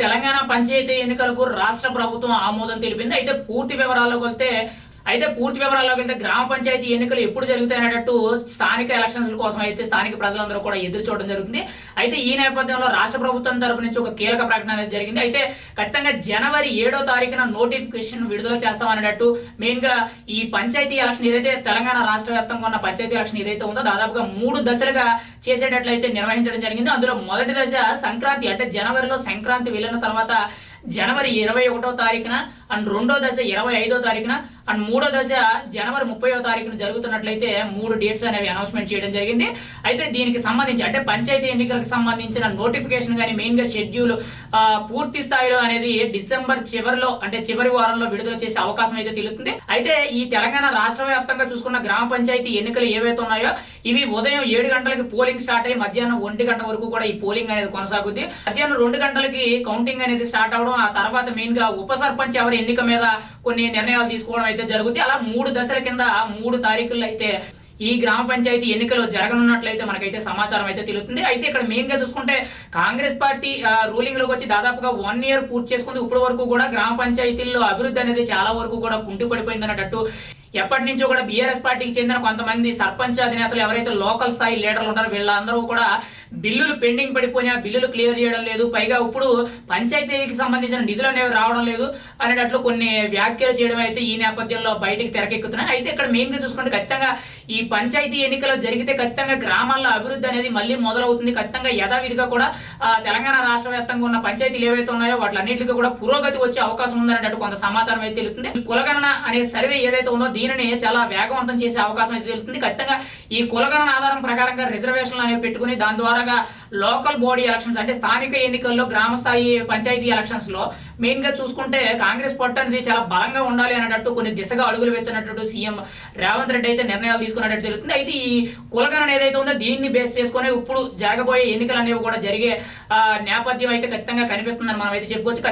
తెలంగాణ పంచాయతీ ఎన్నికలకు రాష్ట్ర ప్రభుత్వం ఆమోదం తెలిపింది. అయితే పూర్తి వివరాల్లోకి వెళ్తే అయితే పూర్తి వివరాల్లోకి వెళ్తే గ్రామ పంచాయతీ ఎన్నికలు ఎప్పుడు జరుగుతాయనేటట్టు స్థానిక ఎలక్షన్స్ కోసం అయితే స్థానిక ప్రజలందరూ కూడా ఎదురు చూడడం జరుగుతుంది. అయితే ఈ నేపథ్యంలో రాష్ట్ర ప్రభుత్వం తరపు నుంచి ఒక కీలక ప్రకటన అనేది జరిగింది. అయితే ఖచ్చితంగా జనవరి ఏడో తారీఖున నోటిఫికేషన్ విడుదల చేస్తామనేటట్టు మెయిన్గా ఈ పంచాయతీ ఎలక్షన్ ఏదైతే తెలంగాణ రాష్ట్ర వ్యాప్తంగా ఉన్న పంచాయతీ ఎలక్షన్ ఏదైతే ఉందో దాదాపుగా మూడు దశలుగా చేసేటట్లయితే నిర్వహించడం జరిగింది. అందులో మొదటి దశ సంక్రాంతి అంటే జనవరిలో సంక్రాంతి వెళ్ళిన తర్వాత జనవరి ఇరవై ఒకటో తారీఖున అండ్ రెండో దశ ఇరవై ఐదో తారీఖున అండ్ మూడో దశ జనవరి ముప్పై తారీఖున జరుగుతున్నట్లయితే మూడు డేట్స్ అనేవి అనౌన్స్మెంట్ చేయడం జరిగింది. అయితే దీనికి సంబంధించి అంటే పంచాయతీ ఎన్నికలకు సంబంధించిన నోటిఫికేషన్ కానీ మెయిన్గా షెడ్యూల్ పూర్తి స్థాయిలో అనేది డిసెంబర్ చివరిలో అంటే చివరి వారంలో విడుదల చేసే అవకాశం అయితే తెలుస్తుంది. అయితే ఈ తెలంగాణ రాష్ట్ర వ్యాప్తంగా చూసుకున్న గ్రామ పంచాయతీ ఎన్నికలు ఏవైతే ఉన్నాయో ఇవి ఉదయం ఏడు గంటలకి పోలింగ్ స్టార్ట్ అయ్యి మధ్యాహ్నం ఒంటి గంట వరకు కూడా ఈ పోలింగ్ అనేది కొనసాగుద్ది. మధ్యాహ్నం రెండు గంటలకి కౌంటింగ్ అనేది స్టార్ట్ అవడం ఆ తర్వాత మెయిన్గా ఉప సర్పంచ్ ఎవరి ఎన్నిక మీద కొన్ని నిర్ణయాలు తీసుకోవడం అయితే జరుగుతుంది అలా మూడు దశల కింద మూడు తారీఖుల్లో అయితే ఈ గ్రామ పంచాయతీ ఎన్నికలు జరగనున్నట్లయితే మనకైతే సమాచారం అయితే తెలుస్తుంది. అయితే ఇక్కడ మెయిన్గా చూసుకుంటే కాంగ్రెస్ పార్టీ రూలింగ్లోకి వచ్చి దాదాపుగా వన్ ఇయర్ పూర్తి చేసుకుంది. ఇప్పటి వరకు కూడా గ్రామ పంచాయతీల్లో అభివృద్ధి అనేది చాలా వరకు కూడా కుంటిపడిపోయింది అన్నట్టు ఎప్పటి నుంచో కూడా బీఆర్ఎస్ పార్టీకి చెందిన కొంతమంది సర్పంచ్ అధినేతలు ఎవరైతే లోకల్ స్థాయి లీడర్లు ఉంటారో వీళ్ళందరూ కూడా బిల్లులు పెండింగ్ పడిపోయినా బిల్లులు క్లియర్ చేయడం లేదు. పైగా ఇప్పుడు పంచాయతీకి సంబంధించిన నిధులు అనేవి రావడం లేదు అనేటట్లు కొన్ని వ్యాఖ్యలు చేయడం అయితే ఈ నేపథ్యంలో బయటికి తెరకెక్కుతున్నాయి. అయితే ఇక్కడ మెయిన్గా చూసుకుంటే ఖచ్చితంగా ఈ పంచాయతీ ఎన్నికలు జరిగితే ఖచ్చితంగా గ్రామాల్లో అభివృద్ధి అనేది మళ్ళీ మొదలవుతుంది. ఖచ్చితంగా యథావిధిగా కూడా తెలంగాణ రాష్ట్ర వ్యాప్తంగా ఉన్న పంచాయతీలు ఏవైతే ఉన్నాయో వాటిలన్నింటికి కూడా పురోగతి వచ్చే అవకాశం ఉందనేటట్టు కొంత సమాచారం అయితే తెలుస్తుంది. కులగణన అనే సర్వే ఏదైతే ఉందో దీనిని చాలా వేగవంతం చేసే అవకాశం అయితే తెలుస్తుంది. ఖచ్చితంగా ఈ కులగణన ఆధారం ప్రకారంగా రిజర్వేషన్లు అనేవి పెట్టుకుని దాని ద్వారాగా లోకల్ బాడీ ఎలక్షన్స్ అంటే స్థానిక ఎన్నికల్లో గ్రామ స్థాయి పంచాయతీ ఎలక్షన్స్లో మెయిన్గా చూసుకుంటే కాంగ్రెస్ పట్టు అనేది చాలా బలంగా ఉండాలి అనేటట్టు కొన్ని దిశగా అడుగులు వెళ్తున్నట్టు సీఎం రేవంత్ రెడ్డి అయితే నిర్ణయాలు తీసుకున్నట్టు తెలుస్తుంది. అయితే ఈ కులగణన ఏదైతే ఉందో దీన్ని బేస్ చేసుకొని ఇప్పుడు జరగబోయే ఎన్నికలు అనేవి కూడా జరిగే నేపథ్యం అయితే ఖచ్చితంగా కనిపిస్తుందని మనం అయితే చెప్పుకోవచ్చు. ఖచ్చితంగా